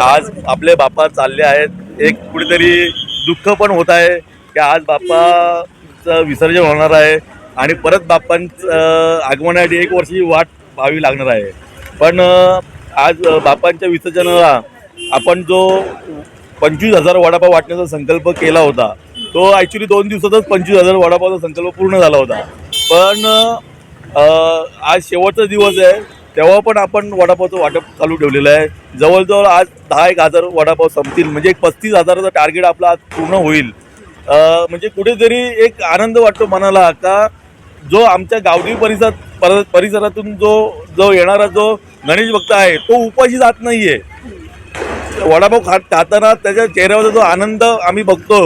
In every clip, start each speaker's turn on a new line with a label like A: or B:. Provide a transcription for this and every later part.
A: आज आपले बाप्पा चालले आहेत. एक कुठेतरी दुःख पण होत आहे की आज बाप्पाचं विसर्जन होणार आहे आणि परत बाप्पांचं आगमनासाठी एक वर्षी वाट पाहावी लागणार आहे. पण आज बापांच्या बाप्पांच्या विसर्जनाला आपण जो पंचवीस हजार वडापाव वाटण्याचा संकल्प केला होता तो ॲक्च्युली दोन दिवसातच पंचवीस हजार वडापावचा संकल्प पूर्ण झाला होता. पण आज शेवटचा दिवस आहे. तेव्हा पण आपण वडापावचं वाटप चालू ठेवलेलं आहे. जवळजवळ आज दहा एक हजार वडापाव संपतील. म्हणजे एक पस्तीस हजाराचं टार्गेट आपला आज पूर्ण होईल. म्हणजे कुठेतरी एक आनंद वाटतो मनाला का जो आमच्या गावठी परिसर पर परिसरातून जो जो येणारा जो गणेश भक्त आहे तो उपाशी जात नाही आहे वडापाव खात खाताना त्याच्या चेहऱ्यावरचा जो आनंद आम्ही बघतो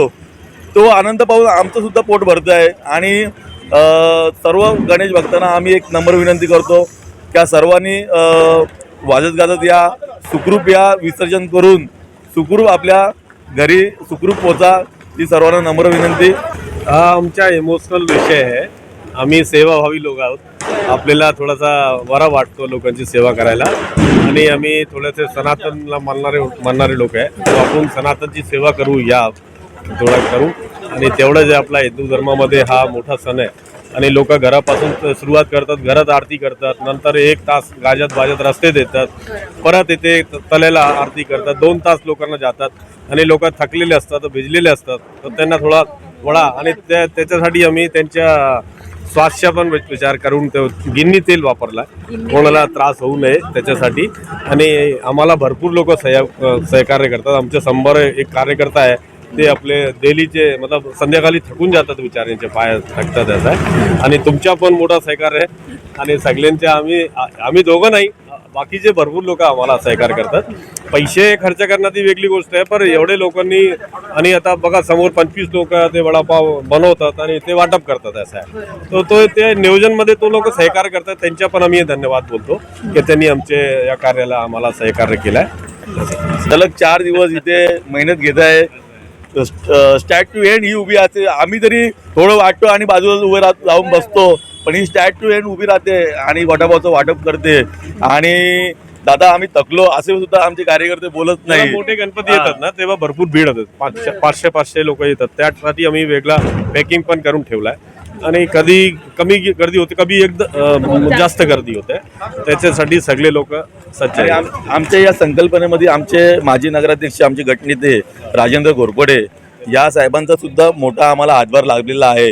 A: तो आनंद पाहून आमचं सुद्धा पोट भरतं आहे आणि सर्व गणेश भक्तांना आम्ही एक नम्र विनंती करतो. त्या सर्वांनी वाजत गाजत या सुखरूप या विसर्जन करून सुखरूप आपल्या घरी सुखरूप पोचा ही सर्वांना नम्र विनंती.
B: हा आमचा इमोशनल विषय आहे. आम्ही सेवाभावी लोक आहोत. आपल्याला थोडासा बरा वाटतो लोकांची सेवा करायला. आणि आम्ही थोडेसे सनातनला मानणारे मानणारे लोक आहे. तो आपण सनातनची सेवा करू या थोडा करू. आणि तेवढं जे आपला हिंदू धर्मामध्ये हा मोठा सण आहे आणि लोक घरापासून सुरुवात करतात घरात आरती करतात नंतर एक तास गाजत बाजत रस्ते देतात परत इथे तलेला आरती करतात दोन तास लोकांना जातात आणि लोक थकलेले असतात भिजलेले असतात तर त्यांना थोडा वडा आणि त्या त्याच्यासाठी आम्ही त्यांच्या स्वास्थ्य पण विचार करून ते गिन्नी तेल वापरला कोणाला त्रास होऊ नये त्याच्यासाठी. आणि आम्हाला भरपूर लोक सह्या सहकार्य करतात. आमचे शंभर एक कार्यकर्ता आहे. ते आपले डेलीचे मतलब संध्याकाळी थकून जातात विचारांचे पाय थकतात त्याचा आणि तुमच्या पण मोठा सहकार्य आहे. आणि सगळ्यांचे आम्ही आम्ही दोघं नाही बाकीचे भरपूर लोक आम्हाला सहकार करतात. पैसे खर्च करणं ती वेगळी गोष्ट आहे पण एवढे लोकांनी आणि आता बघा समोर पंचवीस लोक ते वडापाव बनवतात आणि ते वाटप करतात असं आहे. तर तो ते नियोजनमध्ये तो लोक सहकार्य करतात. त्यांच्या पण आम्ही धन्यवाद बोलतो की त्यांनी आमचे या कार्याला आम्हाला सहकार्य केलं आहे
A: सलग चार दिवस इथे मेहनत घेत आहे स्टॅट टू एंड ही उभी राहते. आम्ही तरी थोडं वाटतो आणि बाजूला उभे राहत जाऊन बसतो. पण ही स्टॅट टू एंड उभी राहते आणि वडापावचं वाटप करते. आणि दादा आम्ही थकलो. असे सुद्धा आमचे कार्यकर्ते बोलत नाही.
B: मोठे गणपती येतात ना तेव्हा भरपूर भीड होतात पाचशे पाचशे पाचशे लोक येतात. त्यासाठी आम्ही वेगळा पॅकिंग पण करून ठेवलाय. आणि कधी कमी गर्दी होते कधी एकदम जास्त गर्दी होते. त्याच्यासाठी सगळे लोक सज्ज
A: आम- आमच्या या संकल्पनेमध्ये आमचे माजी नगराध्यक्ष आमचे गटनेते राजेंद्र घोरपडे या साहेबांचा सुद्धा मोठा आम्हाला हातभार लागलेला आहे.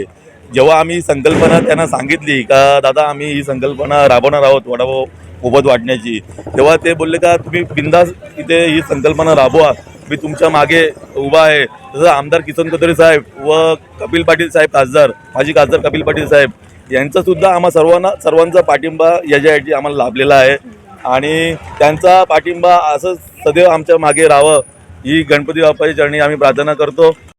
A: जेव्हा आम्ही संकल्पना त्यांना सांगितली का दादा आम्ही ही संकल्पना राबवणार आहोत वडापाव मोबत वाटण्याची तेव्हा ते बोलले का तुम्ही बिंदास इथे ही संकल्पना राबवा. मी तुमच्या मागे उभा आहे. जसं आमदार किसन कतोरे साहेब व कपिल पाटील साहेब खासदार माजी खासदार कपिल पाटील साहेब यांचा सुद्धा आम्हा सर्वांना सर्वांचा पाठिंबा याच्यासाठी आम्हाला लाभलेला आहे. आणि त्यांचा पाठिंबा असंच सदैव आमच्या मागे राहावं ही गणपती बाप्पाची चरणी आम्ही प्रार्थना करतो.